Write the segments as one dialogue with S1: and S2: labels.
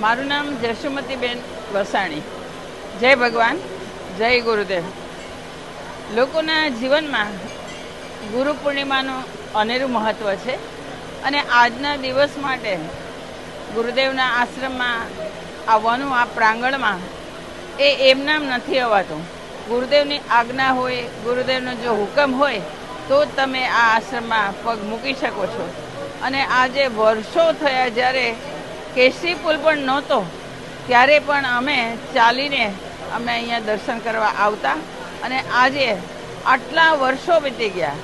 S1: મારું નામ જશુમતીબેન વસાણી. જય ભગવાન, જય ગુરુદેવ. લોકોના જીવનમાં ગુરુ પૂર્ણિમાનું અનેરું મહત્ત્વ છે અને આજના દિવસ માટે ગુરુદેવના આશ્રમમાં આવવાનું આ પ્રાંગણમાં એ એમનામ નથી અવાતું ગુરુદેવની આજ્ઞા હોય, ગુરુદેવનો જો હુકમ હોય, તો તમે આ આશ્રમમાં પગ મૂકી શકો છો. અને આજે વર્ષો થયા જ્યારે કેસરી પુલ પણ નહોતો. ત્યારે પણ અમે ચાલીને અમે અહીંયા દર્શન કરવા આવતા અને આજે આટલા વર્ષો વીતી ગયા.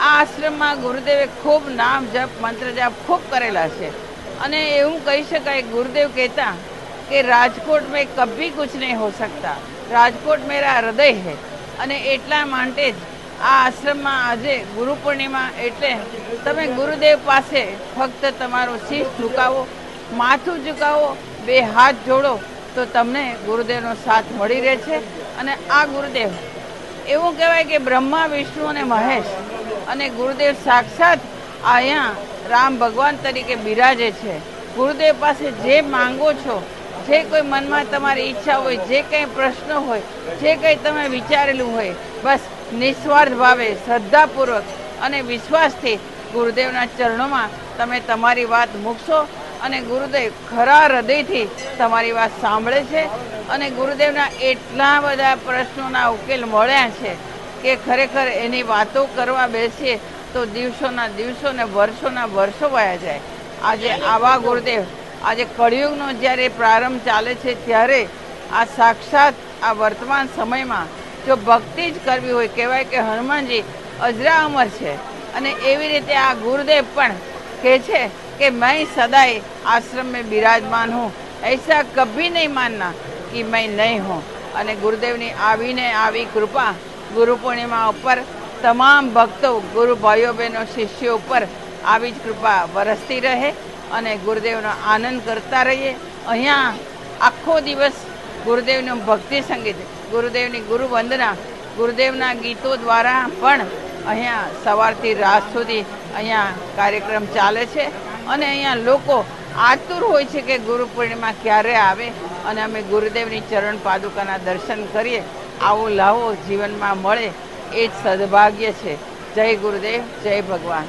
S1: આ આશ્રમમાં ગુરુદેવે ખૂબ નામ જપ, મંત્ર જપ ખૂબ કરેલા છે. અને એવું કહી શકાય, ગુરુદેવ કહેતા કે રાજકોટ મેં કભી કુછ નહીં હો શકતા. રાજકોટ મેરા હૃદય હૈ. અને એટલા માટે જ આ આશ્રમમાં આજે ગુરુ પૂર્ણિમા એટલે તમે ગુરુદેવ પાસે ફક્ત તમારો શીશ ઝુકાવો માથું ઝુકાવો, બે હાથ જોડો, તો તમને ગુરુદેવનો સાથ મળી રહે છે. અને આ ગુરુદેવ, એવું કહેવાય કે બ્રહ્મા, વિષ્ણુ અને મહેશ અને ગુરુદેવ સાક્ષાત અહીંયા રામ ભગવાન તરીકે બિરાજે છે. ગુરુદેવ પાસે જે માંગો છો, જે કોઈ મનમાં તમારી ઈચ્છા હોય, જે કંઈ પ્રશ્ન હોય, જે કંઈ તમે વિચારેલું હોય, બસ નિસ્વાર્થ ભાવે, શ્રદ્ધાપૂર્વક અને વિશ્વાસથી ગુરુદેવના ચરણોમાં તમે તમારી વાત મૂકશો અને ગુરુદેવ ખરા હૃદયથી તમારી વાત સાંભળે છે અને ગુરુદેવના એટલા બધા પ્રશ્નોના ઉકેલ મળ્યા છે કે ખરેખર એની વાતો કરવા બેસીએ તો દિવસોના દિવસો ને વર્ષોના વર્ષો વયા જાય. આજે આવા ગુરુદેવ, આજે કળિયુગનો જ્યારે પ્રારંભ ચાલે છે ત્યારે આ સાક્ષાત આ વર્તમાન સમયમાં જો ભક્તિ જ કરવી હોય, કહેવાય કે હનુમાનજી અજરા અમર છે. અને એવી રીતે આ ગુરુદેવ પણ કહે છે કે मैं सदाई आश्रम में विराजमान हूँ ऐसा कभी नहीं मानना कि मैं नहीं हूँ અને ગુરુદેવની આવીને આવી કૃપા ગુરુ પૂર્ણિમા ઉપર તમામ ભક્તો ગુરુ ભાઈઓ બહેનો શિષ્યો ઉપર આવી જ કૃપા વરસતી રહે અને ગુરુદેવનો આનંદ કરતા રહીએ અહીંયા આખો દિવસ ગુરુદેવનું ભક્તિ સંગીત ગુરુદેવની ગુરુ વંદના ગુરુદેવના ગીતો દ્વારા પણ અહીંયા સવારથી રાત સુધી અહીંયા કાર્યક્રમ ચાલે છે અને અહીંયા લોકો આતુર હોય છે કે ગુરુ પૂર્ણિમા ક્યારે આવે અને અમે ગુરુદેવની ચરણ પાદુકાના દર્શન કરીએ, આવો લાવો જીવનમાં મળે, એ જ સદભાગ્ય છે. જય ગુરુદેવ, જય ભગવાન.